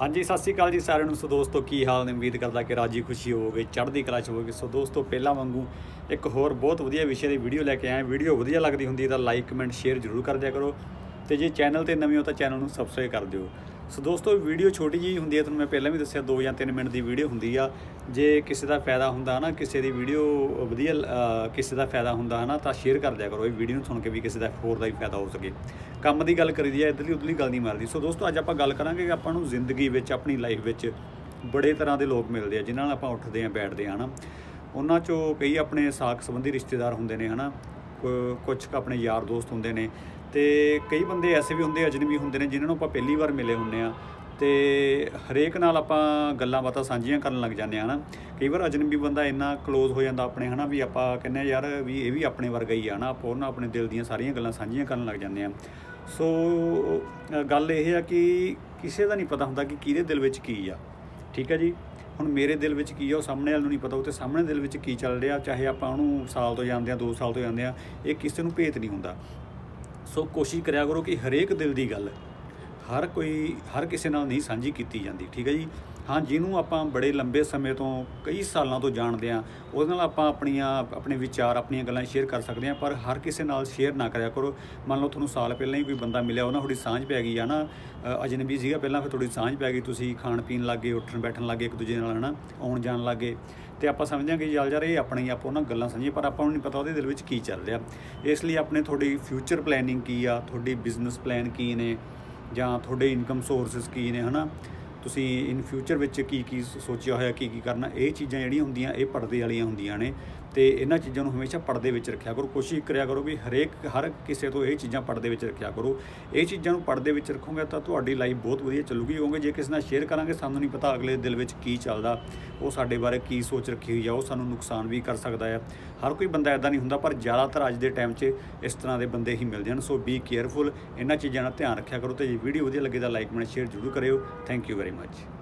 ਹਾਂਜੀ, ਸਤਿ ਸ਼੍ਰੀ ਅਕਾਲ ਜੀ ਸਾਰਿਆਂ ਨੂੰ। ਸੋ ਦੋਸਤੋ, ਕੀ ਹਾਲ ਨੇ? ਉਮੀਦ ਕਰਦਾ ਕਿ ਰਾਜੀ ਖੁਸ਼ੀ ਹੋਵੋਗੇ, ਚੜ੍ਹਦੀ ਕਲਾ ਚ ਹੋਵੋਗੇ। ਸੋ ਦੋਸਤੋ, ਪਹਿਲਾਂ ਵਾਂਗੂ ਇੱਕ ਹੋਰ ਬਹੁਤ ਵਧੀਆ ਵਿਸ਼ੇ ਦੀ ਵੀਡੀਓ ਲੈ ਕੇ ਆਏ ਵੀਡੀਓ ਵਧੀਆ ਲੱਗਦੀ ਹੁੰਦੀ ਤਾਂ ਲਾਈਕ, ਕਮੈਂਟ, ਸ਼ੇਅਰ ਜ਼ਰੂਰ ਕਰ ਦਿਆ ਕਰੋ। ਤੇ ਜੇ ਚੈਨਲ ਤੇ ਨਵੇਂ ਹੋ ਤਾਂ ਚੈਨਲ ਨੂੰ ਸਬਸਕ੍ਰਾਈਬ ਕਰ ਦਿਓ। ਸੋ ਦੋਸਤੋ ਵੀਡੀਓ ਛੋਟੀ ਜੀ ਹੁੰਦੀ ਹੈ, ਤੁਹਾਨੂੰ ਮੈਂ ਪਹਿਲਾਂ ਵੀ ਦੱਸਿਆ 2 ਜਾਂ 3 ਮਿੰਟ ਦੀ ਵੀਡੀਓ ਹੁੰਦੀ ਆ। ਜੇ ਕਿਸੇ ਦਾ ਫਾਇਦਾ ਹੁੰਦਾ ਨਾ ਕਿਸੇ ਦੀ ਵੀਡੀਓ ਵਧੀਆ ਕਿਸੇ ਦਾ ਫਾਇਦਾ ਹੁੰਦਾ ਹਨਾ, ਤਾਂ ਸ਼ੇਅਰ ਕਰ ਦਿਆ ਕਰੋ। ਇਹ ਵੀਡੀਓ ਨੂੰ ਸੁਣ ਕੇ ਵੀ ਕਿਸੇ ਦਾ ਹੋਰ ਦਾ ਹੀ ਫਾਇਦਾ ਹੋ ਸਕੇ। ਕੰਮ ਦੀ ਗੱਲ ਕਰੀਦੀ ਆ, ਇਧਰਲੀ ਉਧਰਲੀ ਗੱਲ ਨਹੀਂ ਮਾਰਦੀ। ਸੋ ਦੋਸਤੋ, ਅੱਜ ਆਪਾਂ ਗੱਲ ਕਰਾਂਗੇ ਕਿ ਆਪਾਂ ਨੂੰ ਜ਼ਿੰਦਗੀ ਵਿੱਚ, ਆਪਣੀ ਲਾਈਫ ਵਿੱਚ ਬੜੇ ਤਰ੍ਹਾਂ ਦੇ ਲੋਕ ਮਿਲਦੇ ਆ, ਜਿਨ੍ਹਾਂ ਨਾਲ ਆਪਾਂ ਉੱਠਦੇ ਆ, ਬੈਠਦੇ ਆ ਹਨਾ। ਉਹਨਾਂ ਚੋਂ ਕਈ ਆਪਣੇ ਸਾਕ ਸੰਬੰਧੀ ਰਿਸ਼ਤੇਦਾਰ ਹੁੰਦੇ ਨੇ ਹਨਾ। ਕੁ- ਕੁਝ ਆਪਣੇ ਯਾਰ ਦੋਸਤ ਹੁੰਦੇ ਨੇ। ਤੇ ਕਈ ਬੰਦੇ ਐਸੇ ਵੀ ਹੁੰਦੇ ਅਜਨਬੀ ਹੁੰਦੇ ਨੇ ਜਿਨ੍ਹਾਂ ਨੂੰ ਆਪਾਂ ਪਹਿਲੀ ਵਾਰ ਮਿਲੇ ਹੁੰਨੇ ਆ। ਤੇ ਹਰੇਕ ਨਾਲ ਆਪਾਂ ਗੱਲਾਂ ਬਾਤਾਂ ਸਾਂਝੀਆਂ ਕਰਨ ਲੱਗ ਜਾਂਦੇ ਆ, ਹਨਾ। ਕਈ ਵਾਰ ਅਜਨਬੀ ਬੰਦਾ ਇੰਨਾ ক্লোਜ਼ ਹੋ ਜਾਂਦਾ ਆਪਣੇ, ਹਨਾ, ਵੀ ਆਪਾਂ ਕਹਿੰਦੇ ਆ, ਯਾਰ, ਵੀ ਇਹ ਵੀ ਆਪਣੇ ਵਰਗਾ ਹੀ ਆ ਨਾ ਆਪਾਂ ਉਹਨਾਂ ਆਪਣੇ ਦਿਲ ਦੀਆਂ ਸਾਰੀਆਂ ਗੱਲਾਂ ਸਾਂਝੀਆਂ ਕਰਨ ਲੱਗ ਜਾਂਦੇ ਆ। ਸੋ, ਗੱਲ ਇਹ ਆ ਕਿ ਕਿਸੇ ਦਾ ਨਹੀਂ ਪਤਾ ਹੁੰਦਾ ਕਿ ਕਿਹਦੇ ਦਿਲ ਵਿੱਚ ਕੀ ਆ। ਠੀਕ ਹੈ ਜੀ? ਹੁਣ ਮੇਰੇ ਦਿਲ ਵਿੱਚ ਕੀ ਆ, ਉਹ ਸਾਹਮਣੇ ਵਾਲੇ ਨੂੰ ਨਹੀਂ ਪਤਾ, ਉਹ ਤੇ ਸਾਹਮਣੇ ਦਿਲ ਵਿੱਚ ਕੀ ਚੱਲ ਰਿਹਾ, ਚਾਹੇ ਆਪਾਂ ਉਹਨੂੰ ਸਾਲ ਤੋਂ ਜਾਂਦੇ ਆ 2 ਸਾਲ ਤੋਂ ਜਾਂਦੇ ਆ, ਇਹ ਕਿਸੇ ਨੂੰ ਭੇਤ ਨਹੀਂ ਹੁੰਦਾ। ਸੋ ਕੋਸ਼ਿਸ਼ ਕਰਿਆ ਕਰੋ ਕਿ ਹਰੇਕ ਦਿਲ ਦੀ ਗੱਲ ਹਰ ਕੋਈ, ਹਰ ਕਿਸੇ ਨਾਲ ਨਹੀਂ ਸਾਂਝੀ ਕੀਤੀ ਜਾਂਦੀ, ਠੀਕ ਹੈ ਜੀ? ਹਾਂ, ਜਿਹਨੂੰ ਆਪਾਂ ਬੜੇ ਲੰਬੇ ਸਮੇਂ ਤੋਂ, ਕਈ ਸਾਲਾਂ ਤੋਂ ਜਾਣਦੇ ਆ ਉਹਦੇ ਨਾਲ ਆਪਾਂ ਆਪਣੀਆਂ, ਆਪਣੇ ਵਿਚਾਰ, ਆਪਣੀਆਂ ਗੱਲਾਂ ਸ਼ੇਅਰ ਕਰ ਸਕਦੇ ਆ ਪਰ ਹਰ ਕਿਸੇ ਨਾਲ ਸ਼ੇਅਰ ਨਾ ਕਰਿਆ ਕਰੋ। ਮੰਨ ਲਓ ਤੁਹਾਨੂੰ ਸਾਲ ਪਹਿਲਾਂ ਹੀ ਕੋਈ ਬੰਦਾ ਮਿਲਿਆ ਉਹਨਾਂ ਥੋੜੀ ਸਾਂਝ ਪੈ ਗਈ ਆ ਨਾ ਅਜਨਬੀ ਸੀਗਾ ਪਹਿਲਾਂ, ਫਿਰ ਥੋੜੀ ਸਾਂਝ ਪੈ ਗਈ, ਤੁਸੀਂ ਖਾਣ ਪੀਣ ਲੱਗੇ ਉੱਠਣ ਬੈਠਣ ਲੱਗੇ ਇੱਕ ਦੂਜੇ ਨਾਲ, ਹਨਾ? ਆਉਣ ਜਾਣ ਲੱਗੇ ਤੇ ਆਪਾਂ ਸਮਝਾਂਗੇ ਹਾਂ ਯਾਰ, ਇਹ ਆਪਣੇ ਆਪੋ ਉਹਨਾਂ ਗੱਲਾਂ ਸਾਂਝੀਆਂ ਪਰ ਆਪਾਂ ਨੂੰ ਨਹੀਂ ਪਤਾ ਉਹਦੇ ਦਿਲ ਵਿੱਚ ਕੀ ਚੱਲ ਰਿਹਾ। ਇਸ ਲਈ ਆਪਣੇ ਤੁਹਾਡੀ ਫਿਊਚਰ ਪਲੈਨਿੰਗ ਕੀ ਆ? ਤੁਹਾਡੀ ਬਿਜ਼ਨਸ ਪਲਾਨ ਕੀ ਨੇ? ਜਾਂ ਤੁਹਾਡੇ ਇਨਕਮ ਸੋਰਸਸ ਕੀ ਨੇ, ਹਨਾ? ਤੁਸੀਂ ਇਨ ਫਿਊਚਰ ਵਿੱਚ ਕੀ ਕੀ ਸੋਚਿਆ ਹੋਇਆ, ਕੀ ਕੀ ਕਰਨਾ, ਇਹ ਚੀਜ਼ਾਂ ਜਿਹੜੀਆਂ ਹੁੰਦੀਆਂ, ਇਹ ਪਰਦੇ ਵਾਲੀਆਂ ਹੁੰਦੀਆਂ ਨੇ। ਤੇ ਇਹਨਾਂ ਚੀਜ਼ਾਂ ਨੂੰ ਹਮੇਸ਼ਾ ਪਰਦੇ ਵਿੱਚ ਰੱਖਿਆ ਕਰੋ। ਕੋਸ਼ਿਸ਼ ਕਰਿਆ ਕਰੋ ਵੀ ਹਰੇਕ, ਹਰ ਕਿਸੇ ਤੋਂ ਇਹ ਚੀਜ਼ਾਂ ਪਰਦੇ ਵਿੱਚ ਰੱਖਿਆ ਕਰੋ। ਇਹ ਚੀਜ਼ਾਂ ਨੂੰ ਪਰਦੇ ਵਿੱਚ ਰੱਖੋਗੇ ਤਾਂ ਤੁਹਾਡੀ ਲਾਈਫ ਬਹੁਤ ਵਧੀਆ ਚੱਲੂਗੀ। ਹੋਵੇ ਜੇ ਕਿਸੇ ਨਾਲ ਸ਼ੇਅਰ ਕਰਾਂਗੇ, ਸਾਨੂੰ ਨਹੀਂ ਪਤਾ ਅਗਲੇ ਦਿਲ ਵਿੱਚ ਕੀ ਚੱਲਦਾ, ਉਹ ਸਾਡੇ ਬਾਰੇ ਕੀ ਸੋਚ ਰੱਖੀ ਹੋਈ ਆ, ਉਹ ਸਾਨੂੰ ਨੁਕਸਾਨ ਵੀ ਕਰ ਸਕਦਾ ਹੈ ਹਰ ਕੋਈ ਬੰਦਾ ਐਦਾਂ ਨਹੀਂ ਹੁੰਦਾ, ਪਰ ਜ਼ਿਆਦਾਤਰ ਅੱਜ ਦੇ ਟਾਈਮ 'ਚ ਇਸ ਤਰ੍ਹਾਂ ਦੇ ਬੰਦੇ ਹੀ ਮਿਲਦੇ ਹਨ। ਸੋ ਬੀ ਕੇਅਰਫੁਲ ਇਹਨਾਂ ਚੀਜ਼ਾਂ ਦਾ ਧਿਆਨ ਰੱਖਿਆ ਕਰੋ ਤੇ ਜੇ ਵੀਡੀਓ ਵਧੀਆ ਲੱਗੇ ਤਾਂ ਲਾਈਕ ਕਮੈਂਟ ਸ਼ੇਅਰ ਜ਼ਰੂਰ ਕਰਿਓ। Thank you very much.